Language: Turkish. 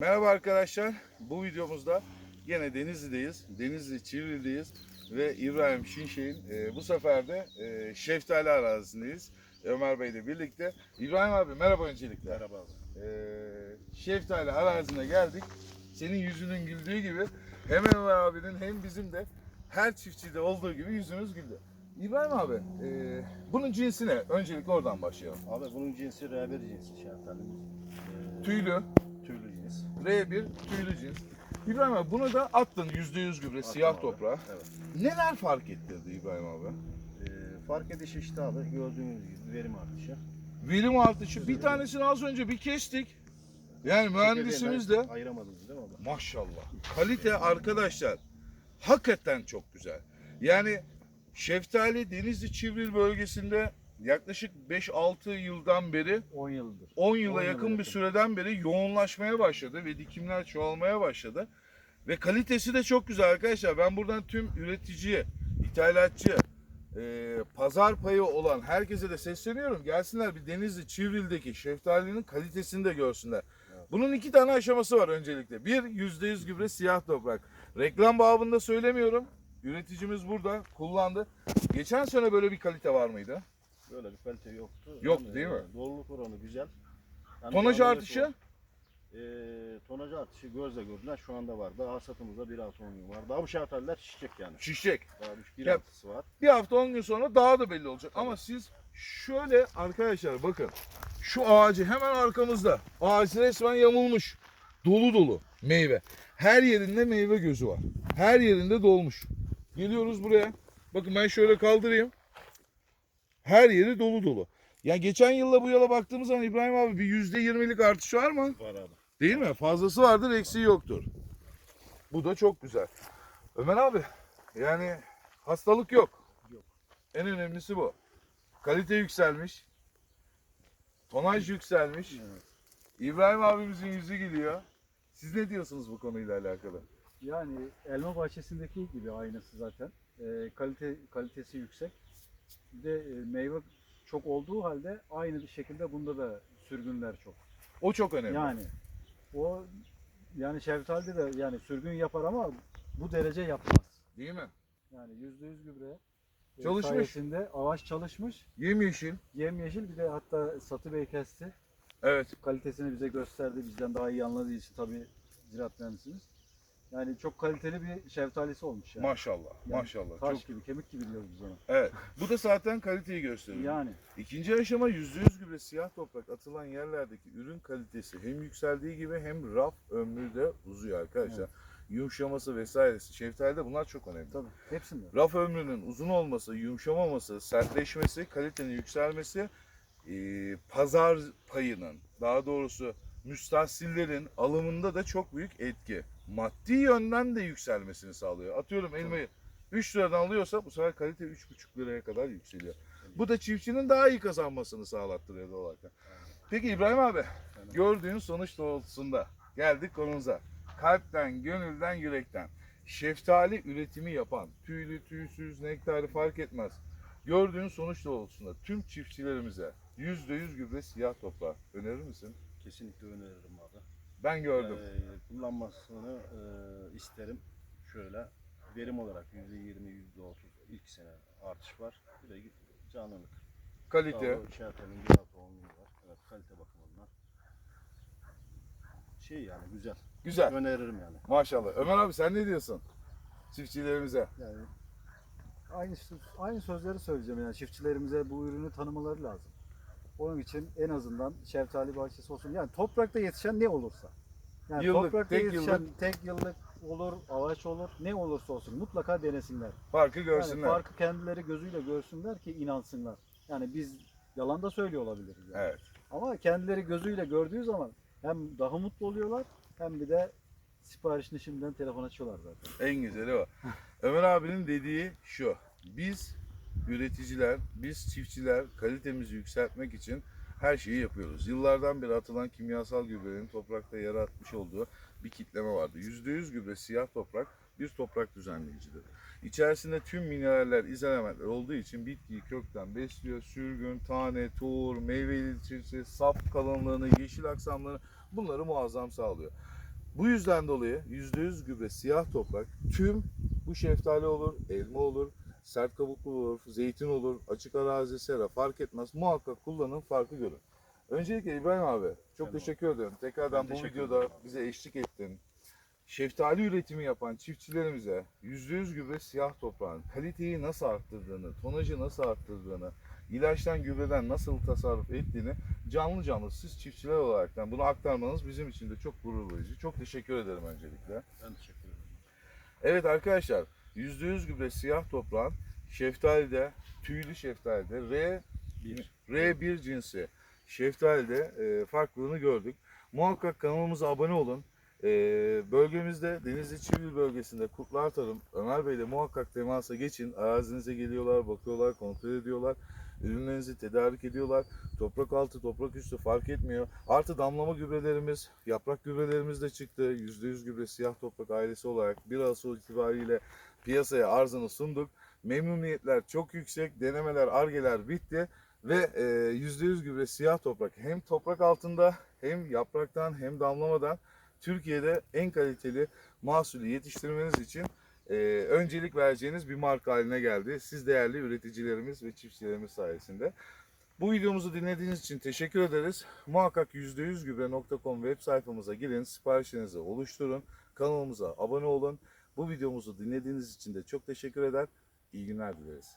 Merhaba arkadaşlar. Bu videomuzda yine Denizli'deyiz. Denizli Çivril'deyiz ve İbrahim Şinşek'in e, bu sefer de e, Şeftali arazisindeyiz. Ömer Bey ile birlikte. İbrahim abi merhaba öncelikle. Merhaba abi. E, Şeftali arazine geldik. Senin yüzünün güldüğü gibi hem Ömer abinin hem bizim de her çiftçide olduğu gibi yüzümüz güldü. İbrahim abi e, bunun cinsi ne? Öncelikle oradan başlayalım. Abi bunun cinsi R1 cinsi. Ee, Tüylü, tüylü cins. R1 tüylü cins. İbrahim abi bunu da attın %100 gübre siyah Attım abi. toprağa. Evet. Neler fark ettirdi İbrahim abi? Ee, fark ediş işte abi gördüğünüz gibi verim artışı. Verim artışı bir tanesini az önce bir kestik. Yani mühendisimiz de Ayıramadınız değil mi abi? maşallah. Kalite arkadaşlar hakikaten çok güzel. Yani Şeftali Denizli Çivril bölgesinde yaklaşık 5-6 yıldan beri 10 yıldır. 10 yıla 10 yıla yakın bir yakın. süreden beri yoğunlaşmaya başladı ve dikimler çoğalmaya başladı. Ve kalitesi de çok güzel arkadaşlar. Ben buradan tüm üreticiye, ithalatçı, e, pazar payı olan herkese de sesleniyorum. Gelsinler bir Denizli Çivril'deki şeftalinin kalitesini de görsünler. Bunun iki tane aşaması var öncelikle. Bir, %100 gübre siyah toprak. Reklam babında söylemiyorum. Üreticimiz burada kullandı. Geçen sene böyle bir kalite var mıydı? Böyle bir kalite yoktu. Yoktu Yani, değil mi? e, Doluluk oranı güzel. Yani Tonaj artışı? var. Ee, tonaj artışı gözle görülen şu anda var. Daha hasatımızda bir hafta on gün var. Daha bu şartlar şişecek yani. Şişecek. Daha bir, bir Ya- haftası var. Bir hafta 10 gün sonra daha da belli olacak. Ama siz şöyle arkadaşlar bakın. Şu ağacı hemen arkamızda. Ağaç resmen yamulmuş. Dolu dolu meyve. Her yerinde meyve gözü var. Her yerinde dolmuş. Geliyoruz buraya. Bakın ben şöyle kaldırayım. Her yeri dolu dolu. Ya geçen yılla bu yıla baktığımız zaman İbrahim abi bir %20'lik artış var mı? Var abi. Değil mi? Fazlası vardır, eksiği yoktur. Bu da çok güzel. Ömer abi, yani hastalık yok. Yok. En önemlisi bu. Kalite yükselmiş. Tonaj yükselmiş. Evet. İbrahim abimizin yüzü gülüyor. Siz ne diyorsunuz bu konuyla alakalı? Yani elma bahçesindeki gibi aynısı zaten. Ee, kalite kalitesi yüksek. Bir de e, meyve çok olduğu halde aynı bir şekilde bunda da sürgünler çok. O çok önemli. Yani o yani şeftalide de yani sürgün yapar ama bu derece yapmaz. Değil mi? Yani yüzde yüz gübre e, Çalışmış. sayesinde ağaç çalışmış. Yemyeşil. Yemyeşil bir de hatta Satı Bey kesti. Evet. kalitesini bize gösterdi. Bizden daha iyi anladığı için tabii ziraat mühendisimiz. Yani çok kaliteli bir şeftalisi olmuş yani. Maşallah. Yani Maşallah. Taş Çok. gibi, kemik gibi diyoruz biz ona. Evet. Bu da zaten kaliteyi gösteriyor. Yani İkinci aşama %100 gübre siyah toprak atılan yerlerdeki ürün kalitesi hem yükseldiği gibi hem raf ömrü de uzuyor arkadaşlar. Yumuşaması vesairesi. Şeftalide bunlar çok önemli. tabii hepsinde. Raf ömrünün uzun olması, yumuşamaması, sertleşmesi, kalitenin yükselmesi, e, pazar payının, daha doğrusu müstahsillerin alımında da çok büyük etki. Maddi yönden de yükselmesini sağlıyor. Atıyorum elmayı 3 liradan alıyorsa bu sefer kalite 3,5 liraya kadar yükseliyor. Bu da çiftçinin daha iyi kazanmasını sağlattırıyor doğal olarak. Peki İbrahim abi, gördüğün sonuç doğrultusunda geldik konumuza. Kalpten, gönülden, yürekten şeftali üretimi yapan, tüylü, tüysüz, nektarı fark etmez. Gördüğün sonuç doğrultusunda tüm çiftçilerimize %100 gübre siyah toprağı önerir misin? Kesinlikle öneririm abi. Ben gördüm. Ee, kullanmasını e, isterim. Şöyle verim olarak %20, %30 ilk sene artış var. Bir de canlılık. Kalite. İşaretlerin bir hafta on var. Evet kalite bakımından. Şey yani güzel. Güzel. Öneririm yani. Maşallah. Ömer abi sen ne diyorsun? Çiftçilerimize. Yani aynı aynı sözleri söyleyeceğim yani çiftçilerimize bu ürünü tanımaları lazım. Onun için en azından şeftali bahçesi olsun. Yani toprakta yetişen ne olursa. Yani Yıllık, toprakta tek yetişen yıllık. tek yıllık olur, ağaç olur, ne olursa olsun mutlaka denesinler. Farkı Yani görsünler. farkı kendileri gözüyle görsünler ki inansınlar. Yani biz yalan da söylüyor olabiliriz. Yani. Evet. Ama kendileri gözüyle gördüğü zaman hem daha mutlu oluyorlar hem bir de siparişini şimdiden telefon açıyorlar zaten. En güzeli o. Ömer abinin dediği şu. Biz üreticiler, biz çiftçiler kalitemizi yükseltmek için her şeyi yapıyoruz. Yıllardan beri atılan kimyasal gübrelerin toprakta yaratmış olduğu bir kitleme vardı. %100 gübre siyah toprak bir toprak düzenleyicidir. İçerisinde tüm mineraller, izolamentler olduğu için bitkiyi kökten besliyor. Sürgün, tane, tohum, meyve ilişkisi, sap kalınlığını, yeşil aksamlarını bunları muazzam sağlıyor. Bu yüzden dolayı %100 gübre siyah toprak tüm bu şeftali olur, elma olur, sert kabuklu olur, zeytin olur, açık arazi, sera fark etmez. Muhakkak kullanın farkı görün. Öncelikle İbrahim abi çok Tamam. teşekkür ederim. Tekrardan Ben bu teşekkür videoda ederim. bize eşlik ettin. Şeftali üretimi yapan çiftçilerimize %100 gübre siyah toprağın kaliteyi nasıl arttırdığını, tonajı nasıl arttırdığını, ilaçtan gübreden nasıl tasarruf ettiğini canlı canlı siz çiftçiler olaraktan bunu aktarmanız bizim için de çok gurur verici. Çok teşekkür ederim öncelikle. Ben teşekkür ederim. Evet arkadaşlar %100 gübre siyah toprağın şeftalide, tüylü şeftalide R Bir. R1 cinsi şeftalide e, farklılığını gördük. Muhakkak kanalımıza abone olun. E, bölgemizde Denizli Çivil bölgesinde kurtlar tarım Ömer Bey ile muhakkak temasa geçin. Arazinize geliyorlar, bakıyorlar, kontrol ediyorlar. Ürünlerinizi tedarik ediyorlar. Toprak altı, toprak üstü fark etmiyor. Artı damlama gübrelerimiz, yaprak gübrelerimiz de çıktı. %100 gübre siyah toprak ailesi olarak 1 Ağustos itibariyle piyasaya arzını sunduk. Memnuniyetler çok yüksek. Denemeler, argeler bitti. Ve e, %100 gübre siyah toprak hem toprak altında hem yapraktan hem damlamadan Türkiye'de en kaliteli mahsulü yetiştirmeniz için e, öncelik vereceğiniz bir marka haline geldi. Siz değerli üreticilerimiz ve çiftçilerimiz sayesinde. Bu videomuzu dinlediğiniz için teşekkür ederiz. Muhakkak %100gübre.com web sayfamıza girin, siparişlerinizi oluşturun, kanalımıza abone olun. Bu videomuzu dinlediğiniz için de çok teşekkür eder. İyi günler dileriz.